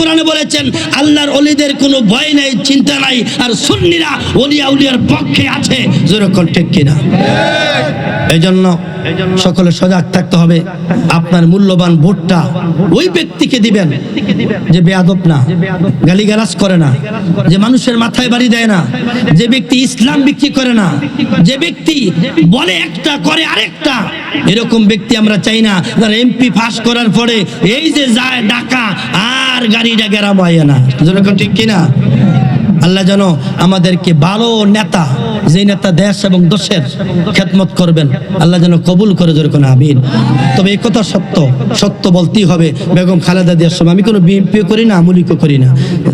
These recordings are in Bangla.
কোরআনে বলেছেন, আল্লাহর অলিদের কোনো ভয় নাই, চিন্তা নাই, আর সুন্নিরা অলিয়া উলিয়ার পক্ষে আছে। যেরকম ঠিক কিনা? এই জন্য সকলে সজাগ থাকতে হবে। আপনার মূল্যবান ভোটটা ওই ব্যক্তিকে দিবেন যে বেয়াদব না, গালিগালাজ করে না, যে মানুষের মাথায় বাড়ি দেয় না, যে ব্যক্তি ইসলাম বিক্রি করে না, যে ব্যক্তি বলে একটা, করে আরেকটা এরকম ব্যক্তি আমরা চাই না। যারা এমপি পাস করার পরে এই যে যায় ডাকা, আর গাড়িটা গেরাম হয় না। যেরকম ঠিক কিনা? আল্লাহ যেন আমাদেরকে ভালো নেতা যে নেতা দেশ এবং দোষের খেদমত করবেন, আল্লাহ যেন কবুল করে যেরকম আমিন। তবে এই কথা সত্য সত্য বলতেই হবে, বেগম খালেদা দিয়ার সময়। আমি কোনো বিএনপিও করি না, আমলিকও করি না।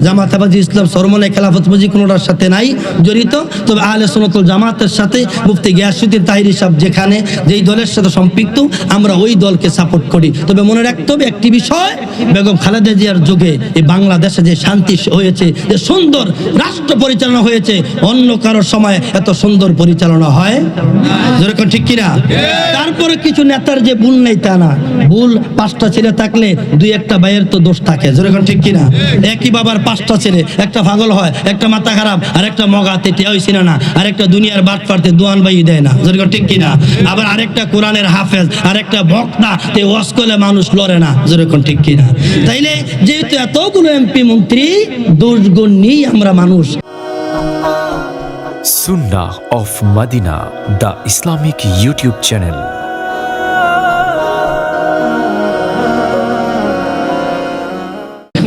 জামাতাবাজি ইসলাম সরমনে খেলাফতবাজি কোনোটার সাথে নাই জড়িত, তবে আহলে সোনতুল জামাতের সাথে মুফতি গিয়াসুদ্দিন তাহিরি সাহেব যেখানে, যেই দলের সাথে সম্পৃক্ত, আমরা ওই দলকে সাপোর্ট করি। তবে মনে রাখতে হবে একটি বিষয়, বেগম খালেদা জিয়ার যুগে এই বাংলাদেশে যে শান্তি হয়েছে, যে সুন্দর রাষ্ট্র পরিচালনা হয়েছে, অন্য কারোর সময় এত সুন্দর পরিচালনা হয়? যেরকম ঠিক কিনা? তারপরে কিছু নেতার যে ভুল নেই তা না। ভুল পাঁচটা ছেলে থাকলে দুই একটা ভাইয়ের তো দোষ থাকে। যেরকম ঠিক কিনা? একই বাবার পাঁচটা ছেলে একটা পাগল হয় একটা মাথা খারাপ আর একটা মগাতে হয়েছিল না। আর একটা দুনিয়ার বাদ পারতে দোয়ান বাই দেয় না। যেরকম ঠিক কিনা? আবার আরেকটা কোরআনের হাফেজ আর একটা বক্তা তে ওয়াজ করলে মানুষ লড়ে না। যেরকম ঠিক কিনা? তাইলে যেহেতু এতগুলো এমপি মন্ত্রী দোষগুণ নিয়েই আমরা মানুষ। Sunnah of Madina, the Islamic YouTube channel.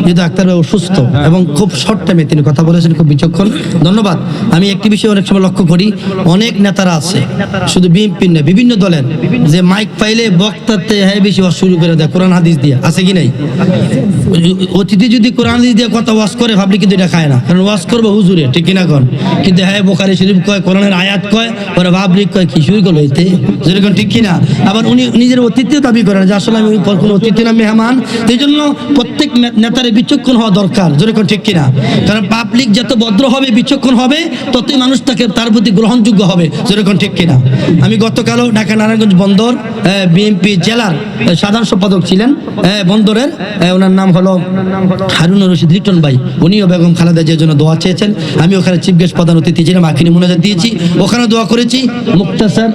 যেহেতু ডাক্তার অসুস্থ এবং খুব শর্ট টাইমে তিনি কথা বলেছেন, খুব বিচক্ষণ। ধন্যবাদ। আমি একটি বিষয় অনেক সময় লক্ষ্য করি, অনেক নেতারা আছে, শুধু বিএনপি না বিভিন্ন দলের, যে মাইক পাইলে বক্তাতে হ্যাঁ বেশি ওয়াজ শুরু করে দেয়, কোরআন, হাদিস দিয়ে। আছে কি নাই? অতিথি যদি কোরআন, হাদিস দিয়ে কথা ওয়াজ করে, ভাবলি কিন্তু এটা খায় না। কারণ ওয়াজ করব হুজুরে, ঠিক কিনা কন? কিন্তু হ্যাঁ বোকারি শরীফ কয়, কোরআনের আয়াত কয় ওরা ভাবলি কয়, কি শুরু করল এতে? যেরকম ঠিক কিনা? আবার উনি নিজের অতিথিও দাবি করেন যে আসলে আমি কোনো অতিথি না, মেহমান। এই জন্য প্রত্যেক নেতারে বিচক্ষণ হওয়া দরকার। যেরকম ঠিক কিনা? কারণ পাবলিক যত ভদ্র হবে, বিচক্ষণ হবে, ততই মানুষ তাকে তার প্রতি গ্রহণযোগ্য হবে। যেরকম ঠিক কিনা? আমি গতকালও ঢাকা নারায়ণগঞ্জ বন্দর বিএনপি জেলার সাধারণ সম্পাদক ছিলেন বন্দরের ওনার নাম হলো হারুন রশিদ লিটন ভাই। উনিও বেগম খালেদা জিয়ার জন্য দোয়া চেয়েছেন। আমি ওখানে চিফ গেস্ট প্রধান অতিথি ছিলাম আখিনী মোনাজাত দিয়েছি। ওখানে দোয়া করেছি। মুক্তাসার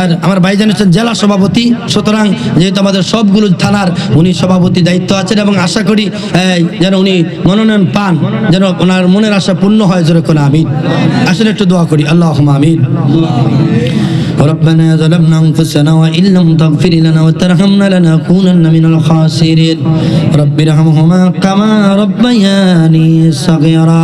আর আমার ভাইজান হচ্ছেন জেলা সভাপতি। সুতরাং যেহেতু আমাদের সবগুলো থানার উনি সভাপতি দায়িত্ব আছেন এবং আশা করি এই, যেন উনি মনোনয়ন পান যেন ওনার মনের আশা পূর্ণ হয় যেরকম আমিন আসলে একটু দোয়া করি আল্লাহ আমিন ربنا ظلمنا انفسنا وان لم تغفر لنا وترحمنا لنكونن من الخاسرين رب ارحمهما كما ربياني صغيرا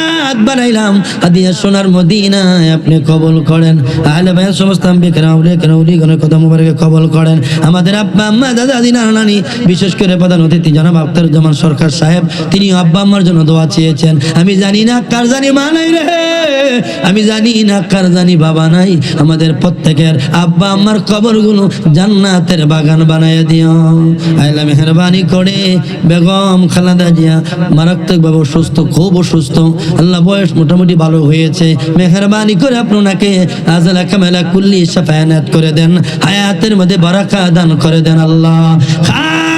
হাত বানাইলাম আদিয়া সোনার মদিনায় আপনি কবল করেন। আহলে ভাইয়ের সমস্ত আম্বিকেরা উলিয়া কেন উলিগণের কথা মুবারকে কবল করেন। আমাদের আব্বা, আম্মা, দাদা দাদি নানা, বিশেষ করে প্রধান অতিথি জনাব আখতারুজ্জামান সরকার সাহেব, তিনি আব্বা, আম্মার জন্য দোয়া চেয়েছেন। আমি জানি না কার জানি মা নাই রে। আমি জানি না কার জানি বাবা নাই। আমাদের প্রত্যেকের আব্বা, আম্মার কবরগুলো জান্নাতের বাগান বানায় দিও। আইলা মেহরবানি করে বেগম খালাদা জিয়া মারাত্মক মারাত্মকভাবে অসুস্থ, খুব অসুস্থ। আল্লাহ বয়স মোটামুটি ভালো হয়েছে। মেহরবানি করে আপনি ওনাকে আজালা কামেলা কুল্লি সাফায়ানাত করে দেন, হায়াতের মধ্যে বারাকা দান করে দেন আল্লাহ।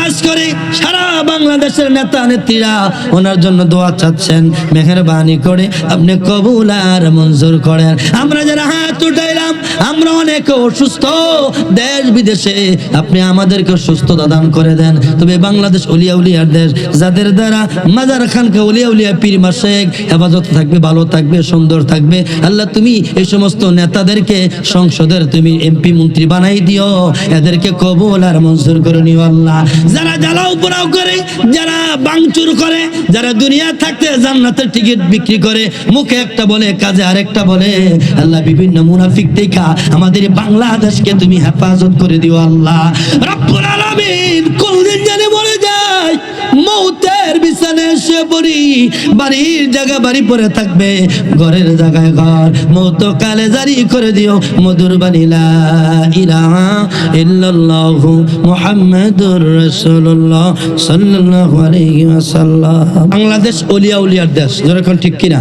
খাস করে সারা বাংলাদেশের নেতা নেত্রীরা ওনার জন্য দোয়া চাচ্ছেন, মেহরবানি করে আপনি কবুল আর মঞ্জুর করেন। আমরা যারা হাত উঠাইলাম, আমরা অনেক অসুস্থ। দেশ বিদেশে আপনি আমাদেরকে সুস্থতা দান করে দেন। তবে বাংলাদেশ উলিয়া উলিয়ার দেশ, যাদের দ্বারা মাজার খানকে উলিয়া উলিয়া পীর মাসেক হেফাজত থাকবে, ভালো থাকবে, সুন্দর থাকবে। আল্লাহ, তুমি এই সমস্ত নেতাদেরকে, সংসদের তুমি এমপি মন্ত্রী বানাই দিও। এদেরকে কবুল আর মঞ্জুর করে নিও আল্লাহ। যারা জ্বালাও পোড়াও করে, যারা বাংচুর করে, যারা দুনিয়া থাকতে জান্নাতের টিকিট বিক্রি করে, মুখে একটা বলে, কাজে আরেকটা বলে, আল্লাহ বিভিন্ন মুনাফিক দেখা, আমাদের বাংলাদেশকে তুমি হেফাজত করে দিও আল্লাহ। রব্বুল আলামিন পড়ি, বাড়ির জায়গা বাড়ি পরে থাকবে, ঘরের জায়গায় ঘর। মৌত কালে জারি করে দিও মধুর বানিলা ইলাহা ইল্লাল্লাহু মুহাম্মাদুর রাসূলুল্লাহ বাংলাদেশ ওলিয়া উলিয়ার দেশ যেরকম ঠিক কিনা?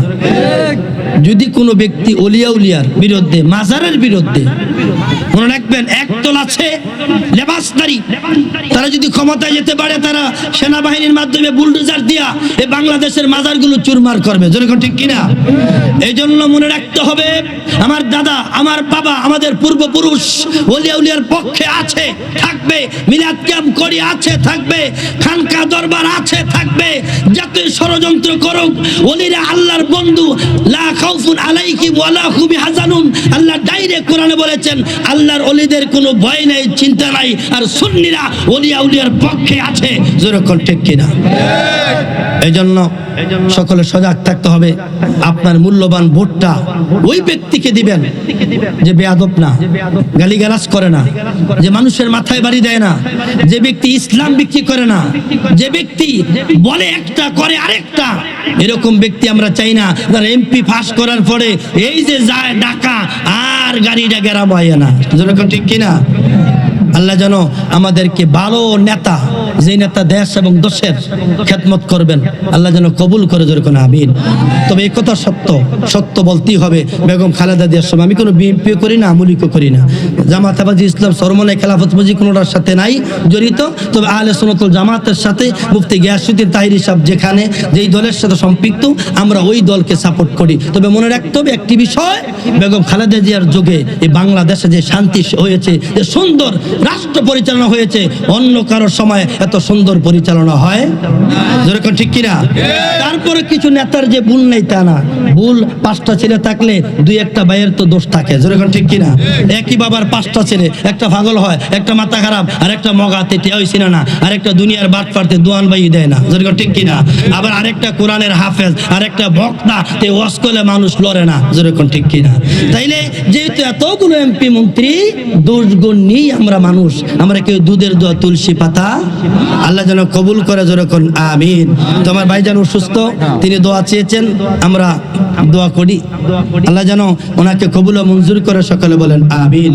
যদি কোনো ব্যক্তি অলিয়া উলিয়ার বিরুদ্ধে, মাজারের বিরুদ্ধে, মনে রাখবেন একদল আছে লেবাসদারি তারা যদি ক্ষমতায় যেতে পারে, তারা সেনাবাহিনীর মাধ্যমে বুলডোজার দিয়া বাংলাদেশের মাজারগুলো চুরমার করবে। যেরকম ঠিক কিনা? এই জন্য মনে রাখতে হবে, আমার দাদা, আমার বাবা, আমাদের পূর্বপুরুষ অলিয়া উলিয়ার পক্ষে আছে, থাকবে, মিলাদ ক্যাম্প করি আছে, থাকবে, খানকা দরবার আছে, থাকবে যতই ষড়যন্ত্র করুক অলিরা আল্লাহর বন্ধু, লা খাউফুন আলাইহিম ওয়ালা হুম হাজানুন আল্লাহ ডাইরেক্ট কোরআনে বলেছেন, আল্লাহর অলিদের কোনো ভয় নাই, চিন্তা নাই, আর সুন্নিরা অলিয়া উলিয়ার পক্ষে আছে। যেরকম ঠিক কিনা? এই জন্য সকলে সজাগ থাকতে হবে। আপনার মূল্যবান ভোটটা ওই ব্যক্তিকে দিবেন যে বেয়াদব না গালিগালাজ করে না যে মানুষের মাথায় বাড়ি দেয় না যে ব্যক্তি ইসলাম বিক্রি করে না যে ব্যক্তি বলে একটা করে আরেকটা এরকম ব্যক্তি আমরা চাই না। যারা এমপি পাস করার পরে এই যে যায় ডাকা আর গাড়িটা গেরাম হয় না। যেরকম ঠিক কিনা? আল্লাহ যেন আমাদেরকে ভালো নেতা যে নেতা দেশ এবং দোষের খেদমত করবেন, আল্লাহ যেন কবুল করে যেরকম আমিন। তবে এই কথা সত্য সত্য বলতেই হবে। বেগম খালেদা দিয়ার সময় আমি কোনো বিএনপিও করি না, আমলিকও করি না। জামাতাবাজি, ইসলাম সরমনে খেলাফত খেলাফতবাজি কোনোটার সাথে নাই জড়িত। তবে আহলে সোনতুল জামাতের সাথে মুফতি গিয়াসুদ্দিন তাহিরি সাহেব যেখানে, যেই দলের সাথে সম্পৃক্ত, আমরা ওই দলকে সাপোর্ট করি। তবে মনে রাখতে হবে একটি বিষয়, বেগম খালেদা জিয়ার যুগে এই বাংলাদেশে যে শান্তি হয়েছে, যে সুন্দর রাষ্ট্র পরিচালনা হয়েছে, অন্য কারোর সময় এত সুন্দর পরিচালনা হয়? যেরকম ঠিক কিনা? তারপরে কিছু নেতার যে ভুল নেই তা না। ভুল পাঁচটা ছেলে থাকলে দুই একটা ভাইয়ের তো দোষ থাকে, যেরকম ঠিক কিনা? একই বাবার পাঁচটা ছেলে, একটা পাগল হয়, একটা মাথা খারাপ, আর একটা মগাতে হয়েছিল না, আর একটা দুনিয়ার বাদ পারতে দোয়ান বাই দেয় না, যেরকম ঠিক কিনা? আবার আরেকটা কোরআনের হাফেজ আর একটা বক্তা তে ওয়াজ করলে মানুষ লড়ে না, যেরকম ঠিক কিনা? তাইলে যেহেতু এতগুলো এমপি মন্ত্রী দোষ গুণ নিয়েই আমরা মানুষ, আমরা কেউ দুধের দোয়া, তুলসী পাতা, আল্লাহ যেন কবুল করে যেরকম, আমিন। তোমার ভাই যেন সুস্থ তিনি দোয়া চেয়েছেন, আমরা দোয়া করি। আল্লাহ যেন ওনাকে কবুল ও মঞ্জুর করে সকলে বলেন, আমিন।